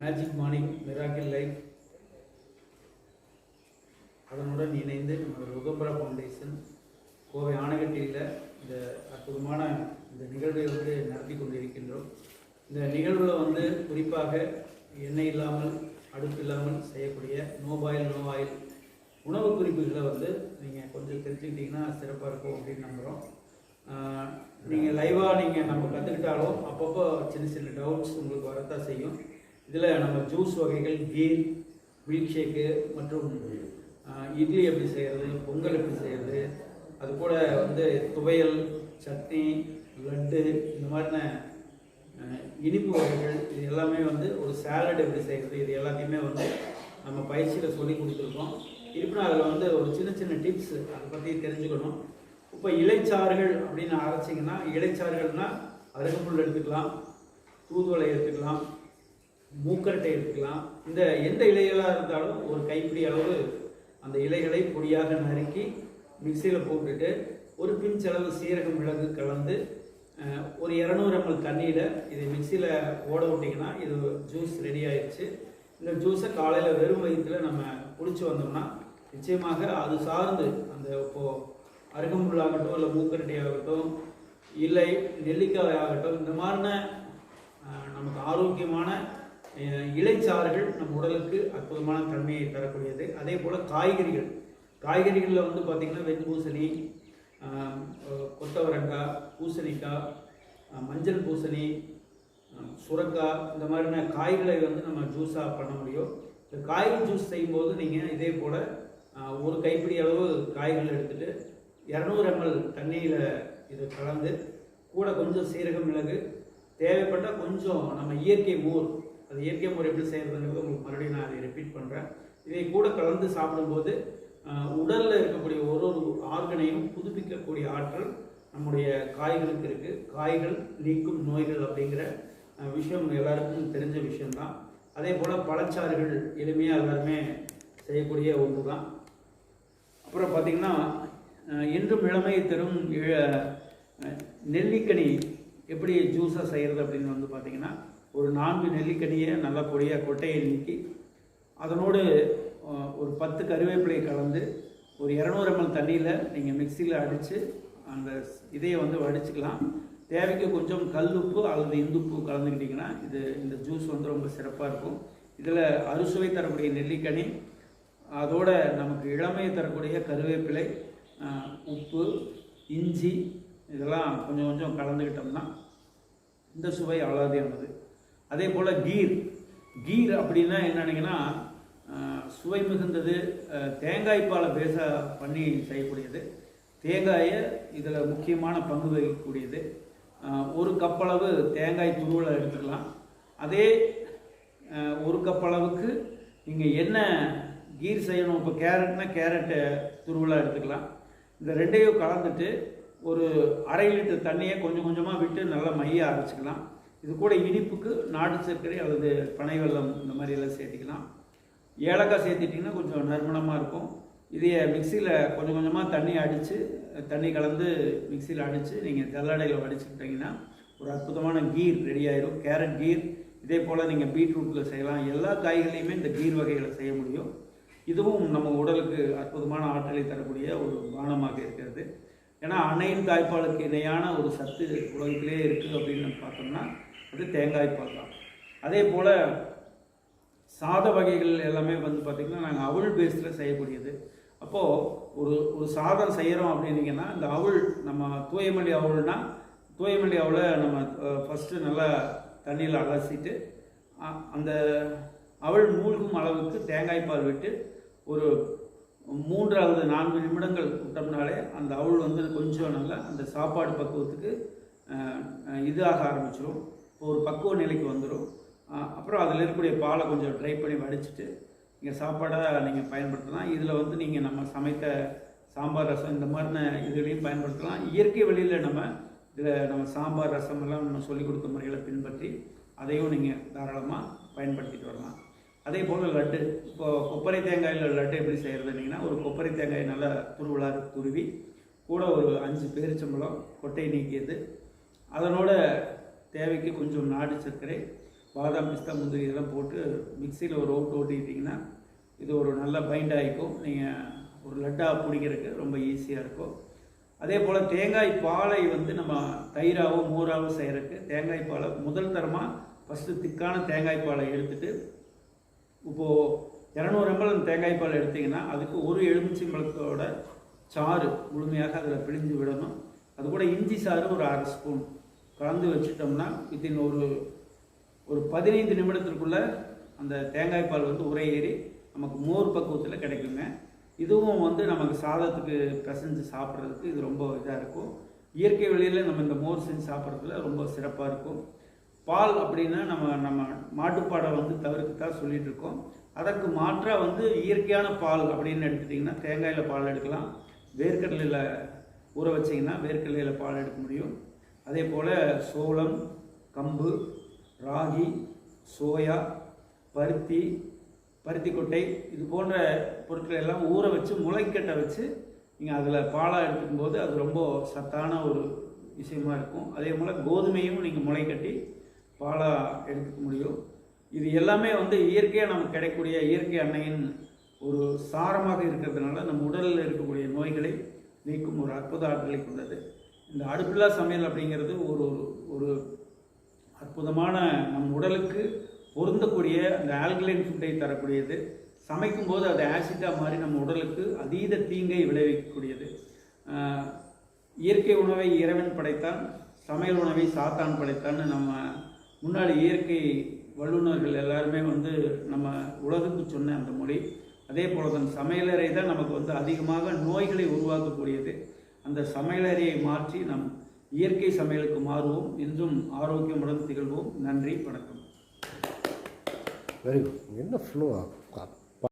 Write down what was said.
Magic morning miracle life அதனுடன் இணைந்து நம்ம ருகபுரா ஃபவுண்டேஷன் கோவை ஆணைகட்டியில் இந்த அற்புதமான இந்த நிகழ்வை வந்து நடத்தி கொண்டிருக்கின்றோம். இந்த நிகழ்வில் வந்து குறிப்பாக எண்ணெய் இல்லாமல் அடுப்பு இல்லாமல் செய்யக்கூடிய நோ பாயில் நோ ஆயில் உணவு குறிப்புகளை வந்து நீங்கள் கொஞ்சம் தெரிஞ்சுக்கிட்டிங்கன்னா சிறப்பாக இருக்கும் அப்படின்னு நம்புகிறோம் நீங்கள் லைவாக நீங்கள் நம்ம கற்றுக்கிட்டாலும் அப்பப்போ சின்ன சின்ன டவுட்ஸ் உங்களுக்கு வரத்தான் செய்யும். இதில் நம்ம ஜூஸ் வகைகள் கீர் மில்க் ஷேக்கு மற்றும் இட்லி எப்படி செய்கிறது பொங்கல் எப்படி செய்கிறது அது கூட வந்து துவையல் சட்னி லட்டு இந்த மாதிரின இனிப்பு வகைகள் இது எல்லாமே வந்து ஒரு சாலட் எப்படி செய்கிறது இது எல்லாத்தையுமே வந்து நம்ம பயிற்சியில் சொல்லி கொடுத்துருக்கோம். இருப்பினும் அதில் வந்து ஒரு சின்ன சின்ன டிப்ஸ் அதை பற்றி தெரிஞ்சுக்கணும். இப்போ இலைச்சாறுகள் அப்படின்னு அரைச்சிங்கன்னா இலைச்சாறுகள்னால் அருகம்புல் எடுத்துக்கலாம் தூதுவளை எடுத்துக்கலாம் மூக்கரட்டை எடுத்துக்கலாம் இந்த எந்த இலைகளாக இருந்தாலும் ஒரு கைப்பிடி அளவு அந்த இலைகளை பொடியாக நறுக்கி மிக்சியில் போட்டுட்டு ஒரு பிஞ்ச் அளவு சீரகம் மிளகு கலந்து ஒரு இரநூறு எம்எல் தண்ணியில் இது மிக்சியில் ஓட விட்டிங்கன்னா இது ஜூஸ் ரெடி ஆயிடுச்சு இந்த ஜூஸை காலையில் வெறும் வயிற்றில் நம்ம குடிச்சு வந்தோம்னா நிச்சயமாக அது சார்ந்து அந்த இப்போது அருகம்புல்லாகட்டும் இல்லை மூக்கரட்டி ஆகட்டும் இல்லை நெல்லிக்காய் ஆகட்டும் இந்த மாதிரின நமக்கு ஆரோக்கியமான இலைச்சாறுகள் நம் உடலுக்கு அற்புதமான தன்மையை தரக்கூடியது. அதே போல் காய்கறிகள். காய்கறிகளில் வந்து பார்த்திங்கன்னா வெண்பூசணி கொத்தவரங்காய் பூசணிக்காய் மஞ்சள் பூசணி சுரக்காய் இந்த மாதிரியான காய்களை வந்து நம்ம ஜூஸாக பண்ண முடியும். இந்த காய்கறி ஜூஸ் செய்யும்போது நீங்கள் இதே போல் ஒரு கைப்பிடி அளவு காய்கள் எடுத்துகிட்டு இரநூறு எம்எல் தண்ணியில் இது கலந்து கூட கொஞ்சம் சீரகம் மிளகு தேவைப்பட்டால் கொஞ்சம் நம்ம இயற்கை மோர் அது இயற்கை முறை எப்படி செய்கிறதுங்கிறது உங்களுக்கு மறுபடியும் நான் அதை ரிப்பீட் பண்ணுறேன் இதை கூட கலந்து சாப்பிடும்போது உடலில் இருக்கக்கூடிய ஒரு ஒரு ஆர்கனையும் புதுப்பிக்கக்கூடிய ஆற்றல் நம்முடைய காய்களுக்கு இருக்குது காய்கள் நீக்கும் நோய்கள் அப்படிங்கிற விஷயம் எல்லாருக்கும் தெரிஞ்ச விஷயம்தான். அதே போல் பழச்சாறுகள் எளிமையாக எல்லாருமே செய்யக்கூடிய ஒன்று தான் அப்புறம் பார்த்தீங்கன்னா இன்றும் இளமை தரும் இழ- நெல்லிக்கனி எப்படி ஜூஸாக செய்கிறது அப்படின்னு வந்து பார்த்திங்கன்னா ஒரு நான்கு நெல்லிக்கனியை நல்லா பொடியாக கொட்டையை நீக்கி அதனோடு ஒரு பத்து கருவேப்பிலையை கலந்து ஒரு இரநூறு எம்எல் தண்ணியில் நீங்கள் மிக்சியில் அடித்து அந்த இதையை வந்து வடிச்சுக்கலாம். தேவைக்கு கொஞ்சம் கல் உப்பு அல்லது இந்துப்பு கலந்துக்கிட்டிங்கன்னா இது இந்த ஜூஸ் வந்து ரொம்ப சிறப்பாக இருக்கும். இதில் அறுசுவை தரக்கூடிய நெல்லிக்கனி அதோட நமக்கு இளமையை தரக்கூடிய கருவேப்பிலை உப்பு இஞ்சி இதெல்லாம் கொஞ்சம் கொஞ்சம் கலந்துக்கிட்டோம்னா இந்த சுவை அலாதியானது அதே போல் கீர். கீர் அப்படின்னா என்னன்னீங்கன்னா சுவை மிகுந்தது தேங்காய் பாலை பேச பண்ணி செய்யக்கூடியது. தேங்காயை இதில் முக்கியமான பங்கு வகிக்கக்கூடியது. ஒரு கப்பளவு தேங்காய் துருவலை எடுத்துக்கலாம். அதே ஒரு கப்பளவுக்கு நீங்கள் என்ன கீர் செய்யணும்? இப்போ கேரட்னா கேரட்டை துருவலாக எடுத்துக்கலாம். இந்த ரெண்டையும் கலந்துட்டு ஒரு அரை லிட்டர் தண்ணியை கொஞ்சம் கொஞ்சமாக விட்டு நல்லா மைய அரைச்சிக்கலாம் இது கூட இனிப்புக்கு நாட்டு சர்க்கரை அல்லது பனை வெள்ளம் இந்த மாதிரி எல்லாம் சேர்த்திக்கலாம். ஏலக்காய் சேர்த்துட்டிங்கன்னா கொஞ்சம் நறுமணமாக இருக்கும். இதைய மிக்சியில் கொஞ்சம் கொஞ்சமாக தண்ணி அடித்து தண்ணி கலந்து மிக்சியில் அடித்து நீங்கள் ஜல்லடையில் வடிச்சுக்கிட்டிங்கன்னா ஒரு அற்புதமான கீர் ரெடி ஆயிரும். கேரட் கீர் இதே போல் நீங்கள் பீட்ரூட்டில் செய்யலாம். எல்லா காய்களையுமே இந்த கீர் வகைகளை செய்ய முடியும். இதுவும் நம்ம உடலுக்கு அற்புதமான ஆற்றலை தரக்கூடிய ஒரு பானமாக இருக்கிறது. ஏன்னா அன்னையின் தாய்ப்பாலுக்கு இணையான ஒரு சத்து உலகத்திலே இருக்குது அப்படின்னு பார்த்தோம்னா அது தேங்காய் பால். தான் அதே போல் சாத வகைகள் எல்லாமே வந்து பார்த்திங்கன்னா நாங்கள் அவள் பேஸில் செய்யக்கூடியது. அப்போது ஒரு ஒரு சாதம் செய்கிறோம் அப்படின்னீங்கன்னா இந்த அவள் நம்ம தூயமல்லி அவள்னா தூயமல்லி அவளை நம்ம ஃபஸ்ட்டு நல்லா தண்ணியில் அலசிட்டு அந்த அவள் மூழ்கும் அளவுக்கு தேங்காய் பால் விட்டு ஒரு மூன்று அல்லது நான்கு நிமிடங்கள் விட்டோம்னாலே அந்த அவள் வந்து கொஞ்சம் நல்லா அந்த சாப்பாடு பக்குவத்துக்கு இதாக ஆரம்பிச்சிடும் ஒரு பக்குவ நிலைக்கு வந்துடும் அப்புறம் அதில் இருக்கக்கூடிய பாலை கொஞ்சம் ட்ரை பண்ணி வடிச்சிட்டு நீங்கள் சாப்பாடாக நீங்கள் பயன்படுத்தலாம். இதில் வந்து நீங்கள் நம்ம சமைத்த சாம்பார் ரசம் இந்த மாதிரின இதுகளையும் பயன்படுத்தலாம். இயற்கை வழியில் நம்ம இதில் நம்ம சாம்பார் ரசம் எல்லாம் நம்ம சொல்லிக் கொடுத்த முறைகளை பின்பற்றி அதையும் நீங்கள் தாராளமாக பயன்படுத்திட்டு வரலாம். அதே போல் லட்டு இப்போ கொப்பரை தேங்காயில் லட்டு எப்படி செய்கிறதுனிங்கன்னா ஒரு கொப்பரை தேங்காய் நல்லா துருவலாக துருவி கூட ஒரு அஞ்சு பேரிச்சம்பழம் கொட்டை நீக்கியது. அதனோட தேவைக்கு கொஞ்சம் நாட்டு சர்க்கரை பாதாம் பிஸ்தா முந்திரி இதெல்லாம் போட்டு மிக்சியில் ஒரு ஓட்டு ஓட்டிக்கிட்டிங்கன்னா இது ஒரு நல்ல பைண்ட் ஆகிக்கும். நீங்கள் ஒரு லட்டாக பிடிக்கிறதுக்கு ரொம்ப ஈஸியாக இருக்கும். அதே போல் தேங்காய் பாலை வந்து நம்ம தயிராகவோ மோராகவும் செய்கிறதுக்கு தேங்காய் பாலை முதல் தரமாக ஃபஸ்ட்டு திக்கான தேங்காய் பாலை எடுத்துட்டு இப்போது இரநூறு எம்எல் தேங்காய் பால் எடுத்திங்கன்னா அதுக்கு ஒரு எலுமிச்சம்பழத்தோட சாறு முழுமையாக அதில் பிழிஞ்சு விடணும். அது கூட இஞ்சி சாறு ஒரு அரை ஸ்பூன். கலந்து வச்சுட்டோம்னா வித்தின் ஒரு ஒரு பதினைந்து நிமிடத்திற்குள்ள அந்த தேங்காய் பால் வந்து உரையேறி நமக்கு மோர் பக்குவத்தில் கிடைக்குங்க. இதுவும் வந்து நமக்கு சாதத்துக்கு பிசைஞ்சு சாப்பிட்றதுக்கு இது ரொம்ப இதாக இருக்கும். இயற்கை வழியில் நம்ம இந்த மோர் செஞ்சு சாப்பிட்றதுல ரொம்ப சிறப்பாக இருக்கும். பால் அப்படின்னா நம்ம நம்ம மாட்டுப்பாடை வந்து தவிர்க்கத்தான் சொல்லிகிட்டு இருக்கோம். அதற்கு மாற்றாக வந்து இயற்கையான பால் அப்படின்னு எடுத்துட்டிங்கன்னா தேங்காயில் பால் எடுக்கலாம். வேர்க்கடலையில் ஊற வச்சிங்கன்னா வேர்க்கடலையில் பால் எடுக்க முடியும். அதே போல் சோளம் கம்பு ராகி சோயா பருத்தி பருத்தி கொட்டை இது போன்ற பொருட்களை எல்லாம் ஊற வச்சு முளைக்கட்ட வச்சு நீங்கள் அதில் பாலாக எடுத்துக்கும் போது அது ரொம்ப சத்தான ஒரு விஷயமா இருக்கும். அதே போல் கோதுமையும் நீங்கள் முளைக்கட்டி பாலாக எடுத்துக்க முடியும். இது எல்லாமே வந்து இயற்கையாக நமக்கு கிடைக்கக்கூடிய இயற்கை அன்னையின் ஒரு சாரமாக இருக்கிறதுனால நம்ம உடலில் இருக்கக்கூடிய நோய்களை நீக்கும் ஒரு அற்புத ஆற்றலை கொண்டது. இந்த அடுப்பில்லா சமையல் அப்படிங்கிறது ஒரு ஒரு அற்புதமான நம் உடலுக்கு பொருந்தக்கூடிய அந்த ஆல்கலைன் ஃபுட்டை தரக்கூடியது. சமைக்கும்போது அது ஆசிட்டாக மாறி நம்ம உடலுக்கு அதீத தீங்கை விளைவிக்கக்கூடியது. இயற்கை உணவை இறைவன் படைத்தான் சமையல் உணவை சாத்தான் படைத்தான்னு நம்ம முன்னாடி இயற்கை வல்லுநர்கள் எல்லாருமே வந்து நம்ம உலகுக்கு சொன்ன அந்த மொழி. அதே போல தான் சமையலறை தான் நமக்கு வந்து அதிகமாக நோய்களை உருவாக்கக்கூடியது. அந்த சமையலறையை மாற்றி நம் இயற்கை சமையலுக்கு மாறுவோம். என்றும் ஆரோக்கியமுடன் திகழ்வோம். நன்றி வணக்கம். வெரி குட் என்ன ஃப்ளோ